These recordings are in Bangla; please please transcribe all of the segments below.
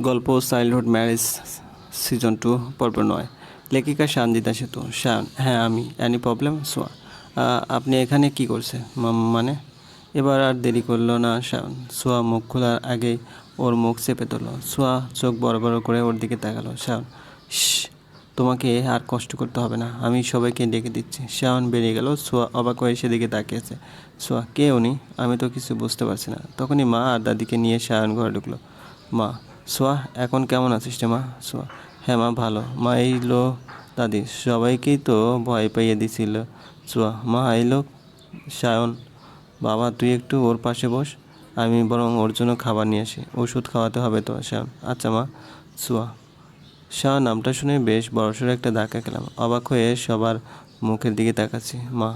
গল্প চাইল্ডহুড ম্যারেজ সিজন টু পর্ব নয়। লেখিকা শানজিদা সেতু। শান হ্যাঁ আমি। Any problem? সোয়া। আপনি এখানে কি করছেন? মা- মানে? এবার আর দেরি করল না শান। সোয়া মুখ খোলার আগেই ওর মুখ চেপে ধরলো। সোয়া চোখ বড় বড় করে ওর দিকে তাকালো। শান "শ্, তোমাকে আর কষ্ট করতে হবে না। আমি সবাইকে ডেকে দিচ্ছি। শাওন বেরিয়ে গেল। সোয়া অবাক হয়ে সেদিকে তাকিয়েছে। সোয়া কে উনি? আমি তো কিছু বুঝতে পারছি না। তখনই মা আর দাদিকে নিয়ে শায়ন ঘরে ঢুকলো। মা সোয়া, এখন কেমন আছিস রে মা? সোয়া। হ্যাঁ মা, ভালো। মা, এই লো দাদি, সবাইকেই তো ভয় পাইয়ে দিছিল। সোয়া, মা, এই লোক সায়ন, বাবা, তুই একটু ওর পাশে বস। আমি বরং ওর জন্য খাবার নিয়ে আসি। ওষুধ খাওয়াতে হবে তো শায়ন আচ্ছা মা, সোয়া। শাহ নামটা শুনে বেশ বড়সড় একটা ধাক্কা খেলাম। অবাক হয়ে সবার মুখের দিকে তাকাচ্ছি। মা,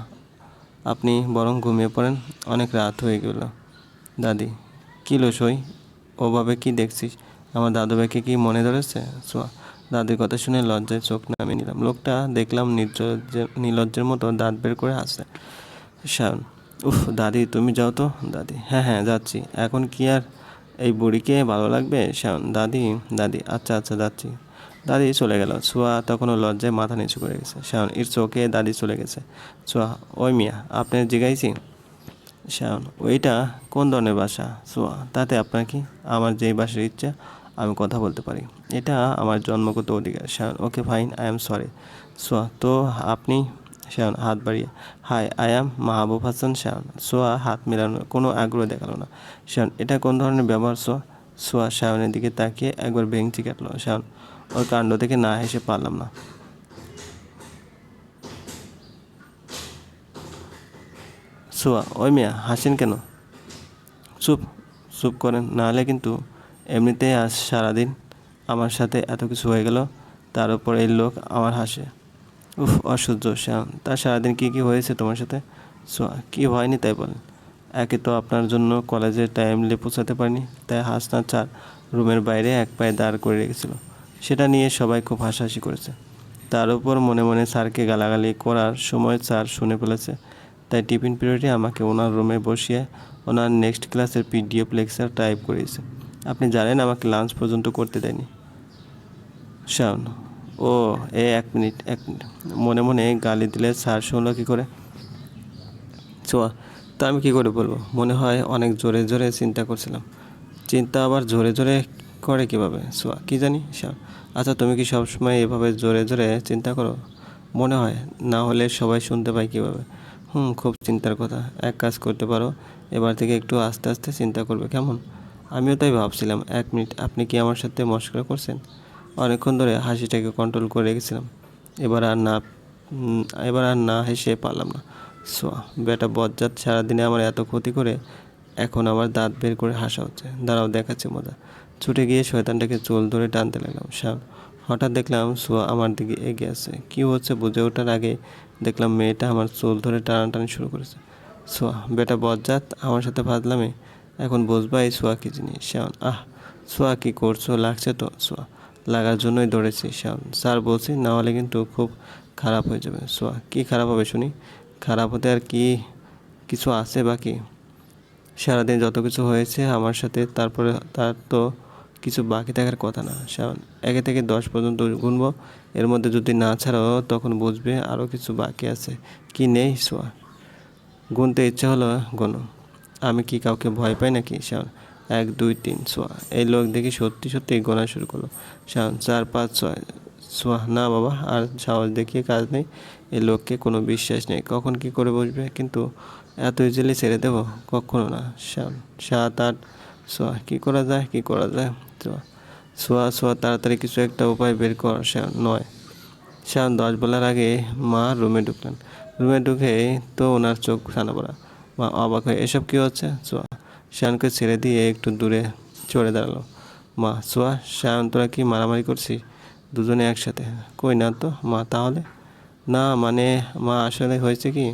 আপনি বরং ঘুমিয়ে পড়েন। অনেক রাত হয়ে গেল। দাদি, কী লো সই? ওভাবে কি দেখছিস? আমার দাদু ভাইকে কি মনে ধরেছে? সোয়া দাদির কথা শুনে লজ্জায় চোখ নামিয়ে নিলাম। লোকটা দেখলাম নির্লজ্জের নির্লজ্জের মতো দাঁত বের করে হাসছে। শায়ন উফ, দাদি, তুমি যাও তো, দাদি। হ্যাঁ হ্যাঁ যাচ্ছি। এখন কি আর এই বুড়িকে ভালো লাগবে? শায়ন দাদি দাদি আচ্ছা আচ্ছা যাচ্ছি। দাদি চলে গেল। ছোঁয়া তখনও লজ্জায় মাথা নিচু করে গেছে। শায়ন এর চোখে দাদি চলে গেছে। ছোঁয়া ওই মিয়া, আপনি জিগাইছি? শায়ন ওইটা কোন ধরনের বাসা? সোয়া, তাতে আপনার কি? আমার যেই বাসার ইচ্ছা আমি কথা বলতে পারি। এটা আমার জন্মগত অধিকার। Shayan okay fine, I am sorry. Soya, তো আপনি? শায়ন হাত বাড়িয়ে। Hi, I am Mahbub Hasan Shayan Soya, হাত মেলানোর কোনো আগ্রহ দেখাল না। শায়ন এটা কোন ধরনের ব্যবহার? সোয়া সোয়া শায়নের দিকে তাকিয়ে একবার ভেঙচি কাটলো। শায়ন ওর কাণ্ড থেকে না হেসে পারলাম না। সোয়া, ওই মিয়া, হাসেন কেন? চুপ চুপ করেন নাহলে কিন্তু এমনিতেই আজ সারাদিন আমার সাথে এত কিছু হয়ে গেল, তার উপর এই লোক আমার হাসে। উফ, অসহ্য, শ্যাম, তার সারাদিন কী কী হয়েছে তোমার সাথে? সোয়া, কী হয়নি তাই বলেন। একে তো আপনার জন্য কলেজে টাইমলি পৌঁছাতে পারিনি, তাই হাসনা চার রুমের বাইরে এক পায়ে দাঁড় করে রেখেছিল। সেটা নিয়ে সবাই খুব হাসাহাসি করেছে। তার উপর মনে মনে স্যারকে গালাগালি করার সময় স্যার শুনে ফেলেছে। তাই টিফিন পিরিয়ডে আমাকে ওনার রুমে বসিয়ে ওনার নেক্সট ক্লাসের পিডিএফ লেকচার টাইপ করিয়েছে। আপনি জানেন আমাকে লাঞ্চ পর্যন্ত করতে দেয়নি। শাওন, ও, এ এক মিনিট এক মিনিট। মনে মনে গালি দিলে স্যার শুনলো কী করে? ছোয়া তা আমি কী করে বলব? মনে হয় অনেক জোরে জোরে চিন্তা করছিলাম। চিন্তা আবার জোরে জোরে করে কীভাবে? সোয়া কী জানি, শাওন। আচ্ছা তুমি কি সবসময় এভাবে জোরে জোরে চিন্তা করো? মনে হয়, না হলে সবাই শুনতে পায় কীভাবে। হুম, খুব চিন্তার কথা। এক কাজ করতে পারো, এবার থেকে একটু আস্তে আস্তে চিন্তা করবে, কেমন? আমিও তাই ভাবছিলাম, এক মিনিট আপনি কি আমার সাথে মস্করা করছেন? অনেকক্ষণ ধরে হাসিটাকে কন্ট্রোল করে রেখেছিলাম। এবার আর না এবার আর না হেসে পারলাম না। সোয়া, বেটা বজ্জাত সারাদিনে আমার এত ক্ষতি করে, এখন আমার দাঁত বের করে হাসা হচ্ছে। দাঁড়াও, দেখাচ্ছে মজা। ছুটে গিয়ে শয়তানটাকে চুল ধরে টানতে লাগলাম। শাম হঠাৎ দেখলাম সোয়া আমার দিকে এগিয়ে আসছে কী হচ্ছে? বুঝে ওঠার আগে দেখলাম মেয়েটা আমার চুল ধরে টানাটানি শুরু করেছে। সোয়া, বেটা বজ্জাত, আমার সাথে ফাজলামে? এখন বুঝবা এই সোয়া কি জিনিস? শ্যাওন আহ, সোয়া কি করছ? লাগছে তো সোয়া। লাগার জন্যই দৌড়েছি শ্যাওন স্যার বলছি, না হলে কিন্তু খুব খারাপ হয়ে যাবে। সোয়া, কি খারাপ হবে শুনি? খারাপ হতে আর কি কিছু আছে বাকি? সারাদিন যত কিছু হয়েছে আমার সাথে, তারপরে তার তো কিছু বাকি থাকার কথা না। শ্যাওন একে থেকে দশ পর্যন্ত গুনবো। এর মধ্যে যদি না ছাড়াও তখন বুঝবে আরও কিছু বাকি আছে। কি নেই সোয়া? গুনতে ইচ্ছা হলো, গোনো। আমি কি কাউকে ভয় পাই নাকি? শাওন, এক, দুই, তিন, সোয়া। এই লোক দেখি সত্যি সত্যি গোনা শুরু করল। শাওন, চার, পাঁচ, ছয়। সোয়া, না বাবা, আর সাহস দেখিয়ে কাজ নেই। এই লোককে কোনো বিশ্বাস নেই। কখন কি করে বসবে? কিন্তু এত ইজিলি ছেড়ে দেবো? কখনো না। শাওন, সাত, আট, সোয়া। কী করা যায়? কী করা যায়? সোয়া সোয়া তাড়াতাড়ি কিছু একটা উপায় বের কর, শাওন। নয়। শাওন, দশ বলার আগে মা রুমে ঢুকলেন। রুমে ঢুকে তো ওনার চোখ সানা পড়া। মা অবাক হয়ে, এসব কী হচ্ছে? সোয়া শায়নকে ছেড়ে দিয়ে একটু দূরে চড়ে দাঁড়াল। মা, সোয়া শায়ন তোরা কি মারামারি করছিস? দুজনে একসাথে। কই না তো, মা, তাহলে? না মানে মা, আসলে হয়েছে কি?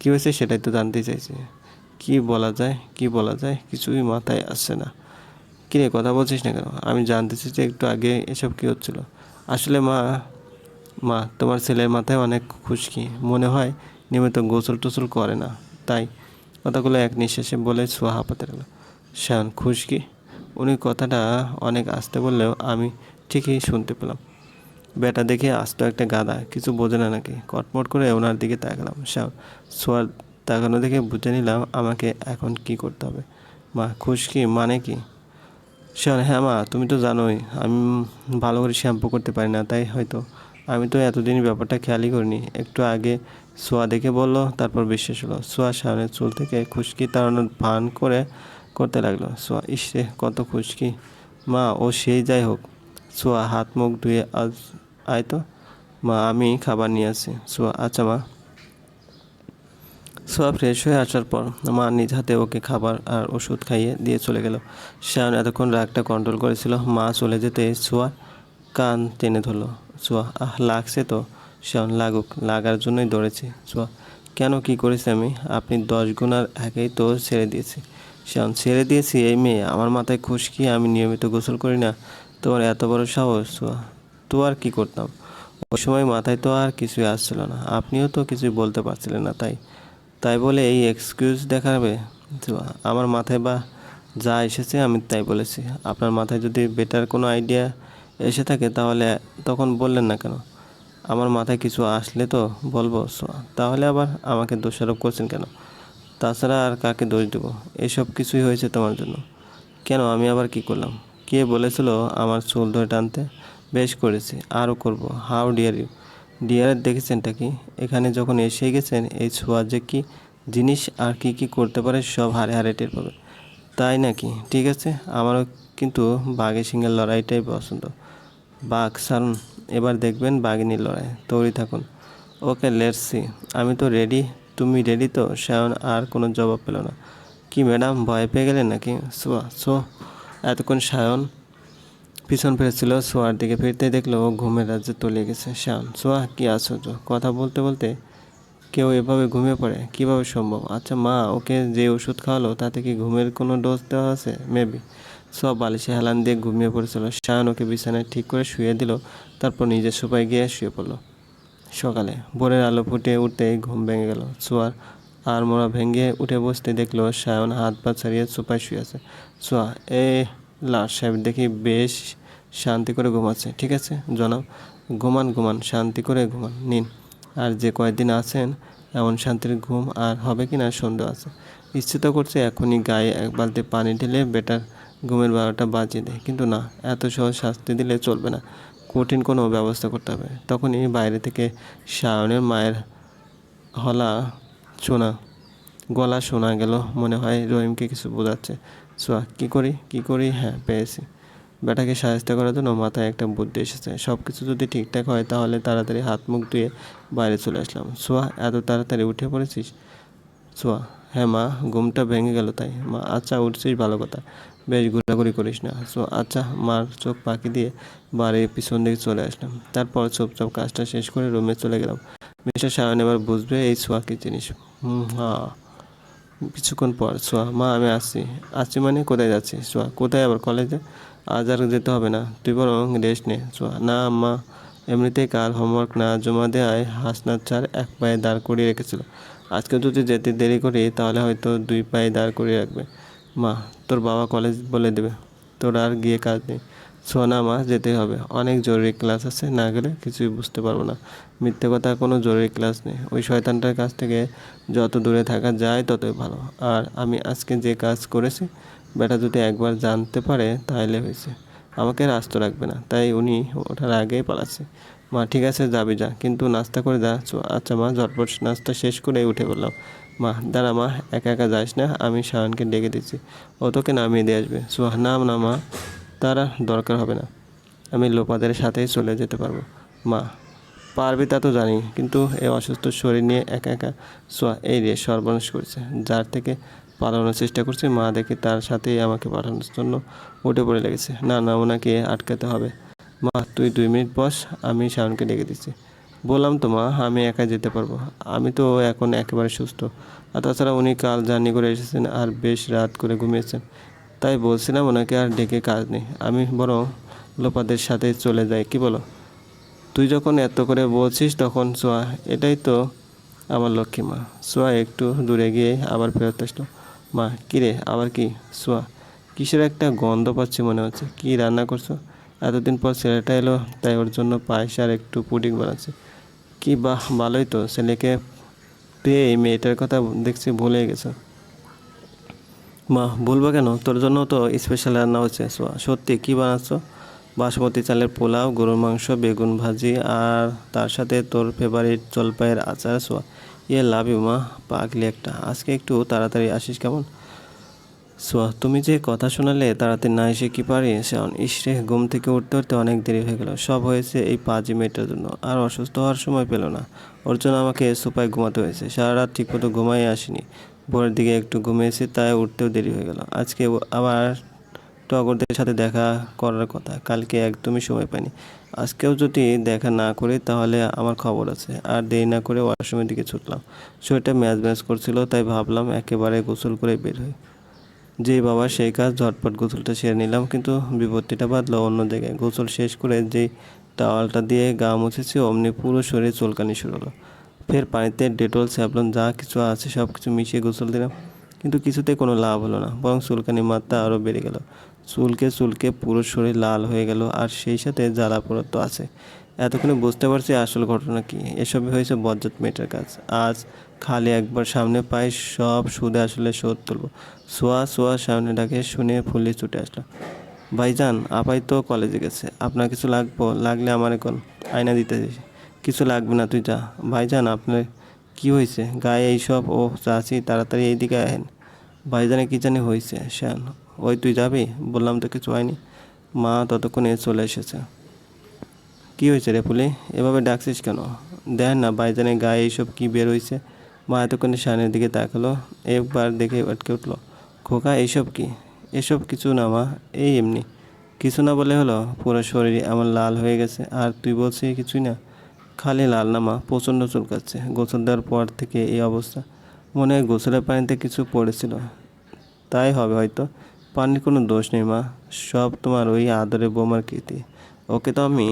কী হয়েছে সেটাই তো জানতে চাইছি। কি বলা যায়, কি বলা যায়, কিছুই মাথায় আসছে না। কী রে কথা বলছিস না কেন? আমি জানতে চাইছি একটু আগে এসব কী হচ্ছিল। আসলে মা মা, তোমার ছেলের মাথায় অনেক খুশকি। মনে হয় নিয়মিত গোসল টোসল করে না, তাই কথাগুলো এক নিঃশ্বাসে বলে ছোঁয়া হাঁপাতে লাগল শ্যান খুশকি উনি কথাটা অনেক আসতে বললেও আমি ঠিকই শুনতে পেলাম। বেটা দেখে আসতো একটা গাদা কিছু বোঝে না নাকি। কটমট করে ওনার দিকে তাকালাম। শাওন সোয়ার তাকানো দেখে বুঝে নিলাম আমাকে এখন কি করতে হবে। মা খুশকি মানে কি? শাওন হ্যাঁ মা, তুমি তো জানোই, আমি ভালো করে শ্যাম্পু করতে পারি না, তাই হয়তো। আমি তো এতদিন ব্যাপারটা খেয়ালই করিনি। একটু আগে সোয়া দেখে বলল, তারপর বিশ্বাস হলো, সোয়া শাওনের চুল থেকে খুশকি তাড়ানোর ভান করে করতে লাগল। সোয়া ইসরে কত খুশকি। মা, ও সেই যাই হোক। সোয়া, হাত মুখ ধুয়ে আজ, আয় তো। মা, আমি খাবার নিয়ে আসি। সোয়া আচ্ছা মা। সোয়া ফ্রেশ হয়ে আসার পর মা নিজ হাতে ওকে খাবার আর ওষুধ খাইয়ে দিয়ে চলে গেল। শায়ন এতক্ষণ রাগটা কন্ট্রোল করেছিল। মা চলে যেতে সোয়া কান টেনে ধরলো। সোয়া, আহ, লাগছে তো। শায়ন লাগুক, লাগার জন্যই দৌড়েছি। সোয়া কেন কি করেছি আমি? আপনি দশ গুণার একেই তো ছেড়ে দিয়েছি। শায়ন ছেড়ে দিয়েছি এই মেয়ে, আমার মাথায় খুশকি, আমি নিয়মিত গোসল করি না। তোমার এত বড় সাহস সোয়া তো আর কি করতাম? ওই সময় মাথায় তো আর কিছুই আসছিল না। আপনিও তো কিছুই বলতে পারছিলেন না, তাই। তাই বলে এই এক্সকিউজ দেখাবে? আমার মাথায় বা যা এসেছে আমি তাই বলেছি। আপনার মাথায় যদি বেটার কোনো আইডিয়া এসে থাকে, তাহলে তখন বললেন না কেন? আমার মাথায় কিছু আসলে তো বলব তাহলে আবার আমাকে দোষারোপ করছেন কেন? তাছাড়া আর কাকে দোষ দেবো? এসব কিছুই হয়েছে তোমার জন্য। কেন? আমি আবার কি করলাম? কে বলেছিল আমার চুল ধরে টানতে? বেশ করেছি, আরও করব। How dare you? ডিয়ার দেখেছেনটা কি? এখানে যখন এসে গেছেন, এই ছোঁয়া যে কী জিনিস আর কি কি করতে পারে সব হারে হারে টের পাবে। তাই নাকি? ঠিক আছে, আমারও কিন্তু বাঘে সিংহের লড়াইটাই পছন্দ। বাঘ সারুন এবার দেখবেন বাঘিনীর লড়াই। তৈরি থাকুন। ওকে, লেটস আমি তো রেডি। তুমি রেডি তো? শায়ন আর কোনো জবাব পেল না। কি ম্যাডাম, ভয় পেয়ে গেলেন নাকি? সোয়া, সো, এতক্ষণ সায়ন পিছন ফিরেছিল। সোয়ার দিকে ফিরতে দেখল ও ঘুমের রাজ্যে তলিয়ে গেছে। শায়ন সোয়া, কি আশ্চর্য। কথা বলতে বলতে কেউ এভাবে ঘুমিয়ে পড়ে? কীভাবে সম্ভব? আচ্ছা মা, ওকে যে ওষুধ খাওয়ালো তাতে কি ঘুমের কোনো ডোজ দেওয়া আছে? মেবি সব বালিশে হেলান দিয়ে ঘুমিয়ে পড়েছিল। শায়ন ওকে বিছানায় ঠিক করে শুয়ে দিল, তারপর নিজের সোফায় গিয়ে শুয়ে পড়ল। সকালে ভোরের আলো ফুটে উঠতেই ঘুম ভেঙে গেল। সোয়ার আর মোড়া ভেঙে উঠে বসতে দেখল সায়ন হাত পা ছাড়িয়ে সোফায় শুয়ে আছে। সোয়া, এ লাট সাহেব দেখি বেশ শান্তি করে ঘুমাচ্ছে, ঠিক আছে? জনাব, ঘুমান ঘুমান, শান্তি করে ঘুমান, নিন। আর যে কয়েকদিন আছেন, এমন শান্তির ঘুম আর হবে কি না সন্দেহ আছে। ইচ্ছে তো করছে এখনই গায়ে এক বালতি পানি ঢেলে বেটার ঘুমের বারোটা বাজিয়ে দেয়। কিন্তু না, এত সহজ শাস্তি দিলে চলবে না। কঠিন কোনো ব্যবস্থা করতে হবে। তখনই বাইরে থেকে সায়নের মায়ের হলা শোনা, গলা শোনা গেল। মনে হয় রহিমকে কিছু বোঝাচ্ছে। সোয়া, কি করি? কি করি? হ্যাঁ পেয়েছি। বেটাকে সাহায্য করার জন্য মাথায় একটা বুদ্ধি এসেছে। সব কিছু যদি ঠিকঠাক হয়, তাহলে তাড়াতাড়ি হাত মুখ ধুয়ে বাইরে চলে আসলাম। সোয়া, এত তাড়াতাড়ি উঠে পড়েছিস? সোয়া হ্যাঁ মা, ঘুমটা ভেঙে গেল তাই। মা আচ্ছা উঠছিস, ভালো কথা। বেশ ঘোরাঘুরি করিস না। সো আচ্ছা মার চোখ পাখি দিয়ে বাড়ির পিছন দিকে চলে আসলাম। তারপর চুপচাপ কাজটা শেষ করে রুমে চলে গেলাম। মিস্টার সায়ন এবার বুঝবে এই সোয়া কি জিনিস। হ্যাঁ কিছুক্ষণ পর সোয়া মা, আমি আসছি। আসছি মানে কোথায় যাচ্ছি? সোয়া কোথায় আবার কলেজে? আজ আর যেতে হবে না। তুই বরং রেস্ট নে সোয়া না, মা, এমনিতেই কাল হোমওয়ার্ক না জমা দেওয়ায় হাসনাথ স্যার এক পায়ে দাঁড় করিয়ে রেখেছিল। আজকে যদি যেতে দেরি করি, তাহলে হয়তো দুই পায়ে দাঁড় করিয়ে রাখবে। মা, তোর বাবা কলেজ বলে দেবে। তোর আর গিয়ে কাজ নেই। সোনা মা যেতে হবে। অনেক জরুরি ক্লাস আছে, না গেলে কিছুই বুঝতে পারব না। মিথ্যে কথা কোনো জরুরি ক্লাস নেই। ওই শয়তানটার কাছ থেকে যত দূরে থাকা যায়, ততই ভালো। আর আমি আজকে যে কাজ করেছি, বেটা যদি একবার জানতে পারে তাহলে হয়েছে। আমাকে আর আস্ত রাখবে না। তাই উনি ওঠার আগেই পালাচ্ছে। মা, ঠিক আছে, যাবি যা। কিন্তু নাস্তা করে যা। আচ্ছা মা, ঝটপট নাস্তা শেষ করে উঠে বললাম মা, দাঁড়া মা, একা একা যাস না। আমি শাহানকে ডেকে দিচ্ছি। ও তোকে নামিয়ে দিয়ে আসবে। সোহা না না মা, তার দরকার হবে না। আমি লোপাদের সাথেই চলে যেতে পারব। মা, পারবি তা তো জানি, কিন্তু এই অসুস্থ শরীর নিয়ে একা একা সোয়া এই রে সর্বনাশ করছে। যার থেকে পালানোর চেষ্টা করছে, মা দেখে তার সাথেই আমাকে পাঠানোর জন্য উঠে পড়ে লেগেছে। না না, ওনাকে আটকাতে হবে। মা, তুই দুই মিনিট বস, আমি শাওনকে ডেকে দিচ্ছি। বললাম তো মা, আমি একা যেতে পারব। আমি তো এখন একেবারে সুস্থ। আর তাছাড়া উনি কাল জার্নি করে এসেছেন আর বেশ রাত করে ঘুমিয়েছেন। তাই বলছিলাম ওনাকে আর ডেকে কাজ নেই। আমি বরং লোপাদের সাথে চলে যাই, কি বলো? তুই যখন এত করে বলছিস তখন সোয়া, এটাই তো আমার লক্ষ্মী মা। সোয়া একটু দূরে গিয়ে আবার ফেরত আসলো। মা, কিরে, আবার কি? সোয়া, কিসের একটা গন্ধ পাচ্ছি মনে হচ্ছে। কি রান্না করছ? এতদিন পর ছেলেটা এলো, তাই ওর জন্য পায়েস আর একটু পুডিং বানাচ্ছে। কি বাহ, ভালোই তো, ছেলেকে পেয়ে এই মেয়েটার কথা দেখছি ভুলে গেছো। মা বলব কেন? তোর জন্য তো স্পেশাল রান্না হচ্ছে সত্যি কি বানাচ্ছ? বাসমতি চালের পোলাও, গরুর মাংস, বেগুন ভাজি আর তার সাথে তোর ফেভারিট জলপাইয়ের আচার সোয়া ইয়ে লাভ মা, পাগলি একটা। আজকে একটু তাড়াতাড়ি আসিস কেমন? সোয়া তুমি যে কথা শোনালে তাড়াতাড়ি না এসে কি পারি? শ্রাবণ ইসরে ঘুম থেকে উঠতে উঠতে অনেক দেরি হয়ে গেল। সব হয়েছে এই পাঁচই মেয়েটার জন্য। আর অসুস্থ হওয়ার সময় পেল না। ওর জন্য আমাকে সোফায় ঘুমাতে হয়েছে। সারা রাত ঠিকমতো ঘুমাই আসিনি। ভোরের দিকে একটু ঘুমিয়েছি, তাই উঠতেও দেরি হয়ে গেল। আজকে আবার টগরদের সাথে দেখা করার কথা। কালকে একদমই সময় পাইনি। আজকেও যদি দেখা না করি, তাহলে আমার খবর আছে। আর দেরি না করে ওয়াশরুমের দিকে ছুটলাম। শরীরটা ম্যাচ ম্যাচ করছিল, তাই ভাবলাম একেবারে গোসল করে বের হই। যেই বাবা সেই কাজ ঝটপট গোসলটা সেরে নিলাম, কিন্তু বিপত্তিটা বাঁধলো অন্য জায়গায়। গোসল শেষ করে যেই টাওয়ালটা দিয়ে গা মুছেছি, অমনি পুরো শরীরে চুলকানি শুরু হলো। ফের পানিতে ডেটল, স্যাভলন, যা কিছু আছে সব কিছু মিশিয়ে গোসল দিলাম, কিন্তু কিছুতে কোনো লাভ হলো না, বরং চুলকানি মাত্রা আরও বেড়ে গেল। চুলকে চুলকে পুরো শরীর লাল হয়ে গেল, আর সেই সাথে জ্বালা পোড়া তো আছে। এতক্ষণে বুঝতে পারছি আসল ঘটনা কী। এসবই হয়েছে বজ্জাত মেয়েটার কাজ। আজ খালি একবার সামনে পাই, সব সুদে আসলে শোধ তুলব। সোয়া সোয়া সামনে ডাকে, শুনে ফুলে ছুটে আসলো। ভাইজান, আপাই তো কলেজে গেছে। আপনার কিছু লাগবো? লাগলে আমার এখন আয়না দিতে কিছু লাগবে না, তুই যা। ভাইজান, আপনার কি হয়েছে? গায়ে এইসব ও চাচি, তাড়াতাড়ি এই এইদিকে আহেন। ভাইজানে কী জানি হয়েছে, শ্যান। ওই তুই যাবি? বললাম তো কিছু হয়নি। মা ততক্ষণে চলে এসেছে। কি হয়েছে রে পুলি এভাবে ডাকছিস কেন? দেখ না বাইজানের গায়ে এইসব কি বের হয়েছে? মা এতক্ষণে শানের দিকে তাকালো, একবার দেখে আটকে উঠল। খোকা এইসব কি? এসব কিছু না মা, এই এমনি। কিছু না বলে হলো, পুরো শরীর আমার লাল হয়ে গেছে, আর তুই বলছিস কিছুই না? খালি লাল না মা, প্রচণ্ড চুলকাচ্ছে। গোসল দেওয়ার পর থেকে এই অবস্থা। মনে হয় গোসলের পানিতে কিছু পড়েছিল। তাই হবে হয়তো। পানির কোনো দোষ নেই মা, সব তোমার ওই আদরে বোমার কীর্তি ওকে তো আমি